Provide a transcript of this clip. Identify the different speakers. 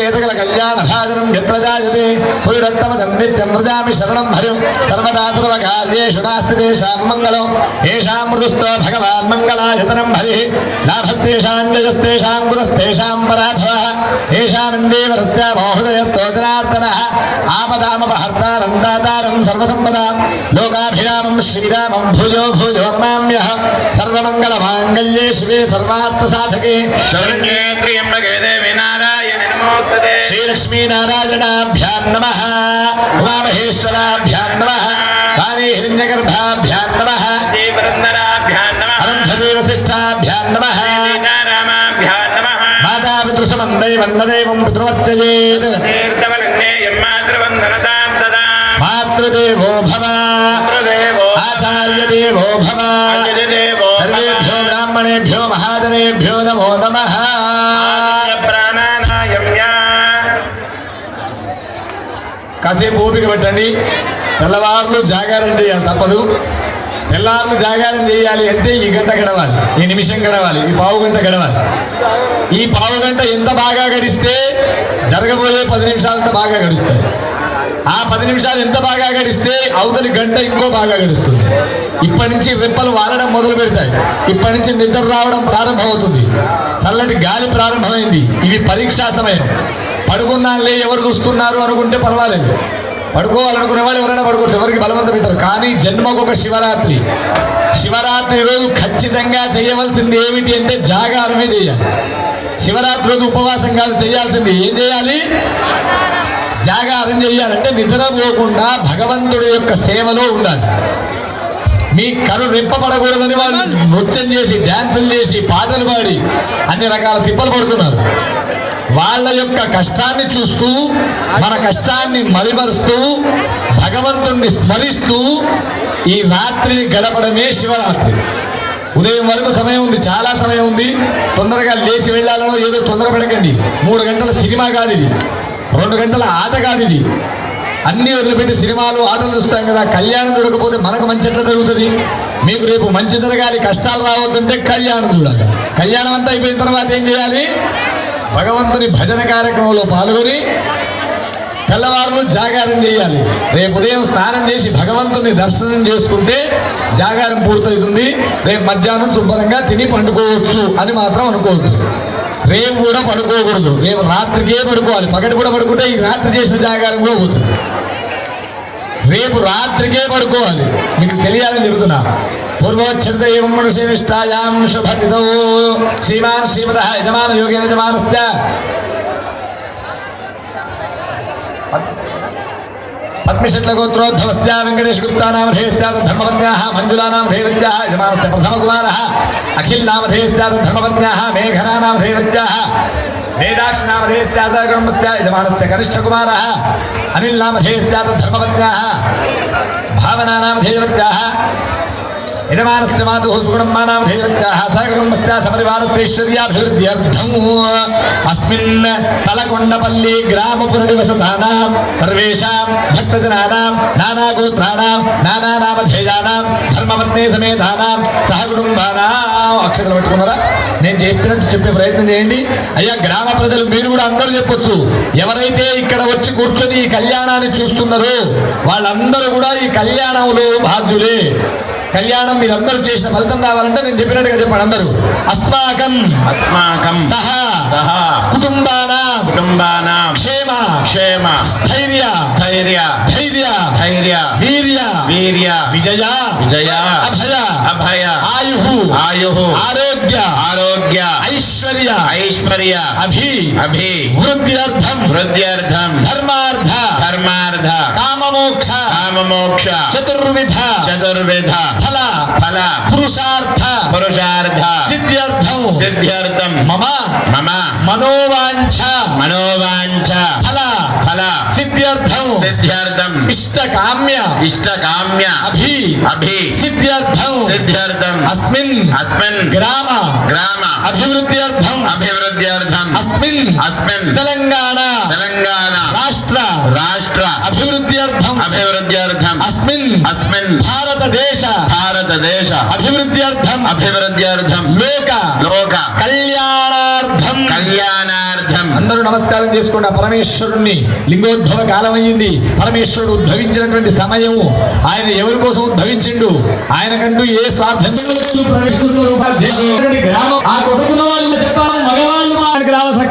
Speaker 1: ఏతగల కళ్యాణ భాజనం ఎత్ర శరణం హరిం సర్వదా సర్వకార్యేషు నాస్తి తేషాం మంగళం ఏషాం మృదుస్తో భగవాన్ మంగళాయతనం హరి లాభస్తేషాం జయస్తేషాం గురస్తేషాం పరాభవః ఏషామిందేవరస్యా మోహృదయస్తో జనార్దనః ఆపదామపహర్తారం దాతారం సర్వసంపదాం లోకాభిరామం శ్రీరామం భూయో సర్వమంగళమాంగళ్యే శివే సర్వాత్మసాధకే
Speaker 2: శరణ్యే దేవి నమోస్తతే
Speaker 1: శ్రీలక్ష్మీనారాయణాభ్యాం నమ ఉమామహేశ్వరాభ్యాం నమ కాళీ హిరణ్యగర్భాభ్యాం నమ
Speaker 2: శ్రీవృందరాభ్యాం నమః
Speaker 1: అనంతదేవశిష్టాభ్యాం నమ
Speaker 2: సీతారామాభ్యాం నమః
Speaker 1: మాతాపితృసమందైవం కాసేపు ఓపిక పెట్టండి. తెల్లవారులు జాగారం చేయాలి తప్పదు. తెల్లవారులు జాగారం చేయాలి అంటే ఈ గంట గడవాలి ఈ నిమిషం గడవాలి ఈ పావు గంట గడవాలి. ఈ పావు గంట ఎంత బాగా గడిస్తే జరగబోయే పది నిమిషాలంత బాగా గడుస్తాయి. ఆ పది నిమిషాలు ఎంత బాగా గడిస్తే అవతలి గంట ఇంకో బాగా గడుస్తుంది. ఇప్పటి నుంచి రెప్పలు వాలడం మొదలు పెడతాయి. ఇప్పటి నుంచి నిద్ర రావడం ప్రారంభమవుతుంది. చల్లటి గాలి ప్రారంభమైంది. ఇవి పరీక్షా సమయం. పడుకున్నాళ్ళే ఎవరు చూస్తున్నారు అనుకుంటే పర్వాలేదు. పడుకోవాలనుకునే వాళ్ళు ఎవరైనా పడుకోవచ్చు ఎవరికి బలవంతం పెట్టారు. కానీ జన్మకు ఒక శివరాత్రి. శివరాత్రి రోజు ఖచ్చితంగా చేయవలసింది ఏమిటి అంటే జాగారమే చేయాలి. శివరాత్రి రోజు ఉపవాసం కాదు చేయాల్సింది ఏం చేయాలి? జాగారం చేయాలంటే నిద్రపోకుండా భగవంతుడి యొక్క సేవలో ఉండాలి. మీ కరు నింపబడకూడదని వాళ్ళు నృత్యం చేసి డ్యాన్సులు చేసి పాటలు పాడి అన్ని రకాల తిప్పలు పడుతున్నారు. వాళ్ళ యొక్క కష్టాన్ని చూస్తూ మన కష్టాన్ని మరిమరుస్తూ భగవంతుణ్ణి స్మరిస్తూ ఈ రాత్రిని గడపడమే శివరాత్రి. ఉదయం వరకు సమయం ఉంది చాలా సమయం ఉంది. తొందరగా లేచి వెళ్ళాలనో ఏదో తొందర పెడకండి. మూడు గంటల సినిమా కాదు ఇది. రెండు గంటల ఆట కాదు ఇది. అన్నీ వదిలిపెట్టి సినిమాలు ఆటలు చూస్తాం కదా. కళ్యాణం చూడకపోతే మనకు మంచి ఎట్లా జరుగుతుంది? మీకు రేపు మంచి జరగాలి కష్టాలు రావద్దంటే కళ్యాణం చూడాలి. కళ్యాణం అంతా అయిపోయిన తర్వాత ఏం చేయాలి? భగవంతుని భజన కార్యక్రమంలో పాల్గొని తెల్లవారులు జాగారం చేయాలి. రేపు ఉదయం స్నానం చేసి భగవంతుని దర్శనం చేసుకుంటే జాగారం పూర్తవుతుంది. రేపు మధ్యాహ్నం శుభ్రంగా తిని పండుకోవచ్చు అని మాత్రం అనుకోవద్దు. రేపు కూడా పడుకోకూడదు. రేపు రాత్రికే పడుకోవాలి. పగటి కూడా పడుకుంటే ఈ రాత్రి చేసిన జాగారం కూడా పోతుంది. రేపు రాత్రికే పడుకోవాలి. మీకు తెలియాలని చెబుతున్నా. పూర్వోచ్చరిత ఏం మనుషేనిష్టాయాం శుభతిథౌ శ్రీమాన్ శ్రీమద యజమాన యోగేన యజమానస్య పద్మశట్ల గోత్రోద్భవస్య వెంకటేశ్ గుప్తా నామధేయస్యాత ధర్మపత్న్యాः మంజులా నామధేయవత్యాः యజమానస్య ప్రథమకుమారः అఖిల్ నామధేయస్యాత ధర్మపత్న్యాः మేఘనా నామధేయవత్యాः వేదాక్ష నామధేయస్యాత కుటుంబస్య యజమానస్య కనిష్ఠకుమారः అనిల్ నామధేయస్యాత ధర్మపత్న్యాः భావనా నామధేయవత్యాः యజమానస్య మాతుः సుగుణమ్మానాం ధైర్యత్యాः సకుటుంబస్య సపరివారస్యైశ్వర్యాభివృద్ధ్యర్థం అస్మిన్ తలకొండపల్లి గ్రామపుర నివసతానాం సర్వేషాం భక్తజనానాం నానాగోత్రాణాం నానానామధేయానాం ధర్మపత్ని సమేతానాం సహకుటుంబానాం అక్షరాలు పట్టుకున్నారా? నేను చెప్పినట్టు చెప్పే ప్రయత్నం చేయండి. అయ్యా గ్రామ ప్రజలు మీరు కూడా అందరూ చెప్పొచ్చు. ఎవరైతే ఇక్కడ వచ్చి కూర్చొని ఈ కళ్యాణాన్ని చూస్తున్నారో వాళ్ళందరూ కూడా ఈ కళ్యాణంలో బాధ్యులే. కళ్యాణం మీరందరూ చేసిన ఫలితం రావాలంటే నేను చెప్పినట్టుగా చెప్పండి అందరూ. అస్మాకం
Speaker 2: అస్మాకం
Speaker 1: సహా
Speaker 2: సహ
Speaker 1: కుటుంబానాం
Speaker 2: కుటుంబానాం
Speaker 1: క్షేమ
Speaker 2: క్షేమ
Speaker 1: ధైర్య
Speaker 2: ధైర్య
Speaker 1: ధైర్య
Speaker 2: ధైర్య
Speaker 1: వీర్య
Speaker 2: వీర్య
Speaker 1: విజయ
Speaker 2: విజయ
Speaker 1: అభయ
Speaker 2: అభయ
Speaker 1: ఆయు
Speaker 2: ఆయు
Speaker 1: ఆరోగ్య
Speaker 2: ఆరోగ్య
Speaker 1: ఐశ్వర్య
Speaker 2: ఐశ్వర్య
Speaker 1: అభి
Speaker 2: అభి
Speaker 1: వృద్ధ్యర్థం
Speaker 2: వృద్ధ్యర్థం
Speaker 1: ధర్మార్థ
Speaker 2: ధర్మార్థ
Speaker 1: కామమోక్ష
Speaker 2: కామమోక్ష
Speaker 1: చతుర్విధ
Speaker 2: చతుర్విధ
Speaker 1: ఫల
Speaker 2: ఫల
Speaker 1: పురుషార్థ
Speaker 2: పురుషార్థ
Speaker 1: సిద్ధ్యర్థం
Speaker 2: సిద్ధ్యర్థం
Speaker 1: మమ
Speaker 2: మమ
Speaker 1: మనోవాంఛ
Speaker 2: మనోవాంఛ
Speaker 1: ఫల
Speaker 2: ఫల ఫల
Speaker 1: సిద్ధ్యర్థం
Speaker 2: సిద్ధ్యర్థం
Speaker 1: ఇష్టకామ్య
Speaker 2: ఇష్టకామ్య
Speaker 1: అభి
Speaker 2: అభి
Speaker 1: సిద్ధ్యర్థం
Speaker 2: సిద్ధ్యర్థం
Speaker 1: అస్మిన్
Speaker 2: అస్మిన్
Speaker 1: గ్రామ
Speaker 2: గ్రామ
Speaker 1: అభివృద్ధ్యర్థం
Speaker 2: అభివృద్ధ్యర్థం
Speaker 1: అస్మిన్
Speaker 2: అస్మిన్
Speaker 1: తెలంగాణ
Speaker 2: తెలంగాణ
Speaker 1: రాష్ట్ర
Speaker 2: రాష్ట్ర
Speaker 1: అభివృద్ధ్యర్థం
Speaker 2: అభివృద్ధ్యర్థం
Speaker 1: అస్మిన్
Speaker 2: అస్మిన్
Speaker 1: భారతదేశ
Speaker 2: భారతదేశ
Speaker 1: అభివృద్ధ్యర్థం
Speaker 2: అభివృద్ధ్యర్థం
Speaker 1: లోక
Speaker 2: లోక
Speaker 1: కళ్యాణార్థం అందరూ నమస్కారం చేసుకుంటా పరమేశ్వరుణ్ణి లింగోద్భవ కాలం అయ్యింది పరమేశ్వరుడు ఉద్భవించినటువంటి సమయము ఆయన ఎవరి కోసం ఉద్భవించిండు? ఆయనకంటూ ఏ స్వార్థం గ్రామం ఆ మగవాళ్ళు ఆయనకి రావాల్సిన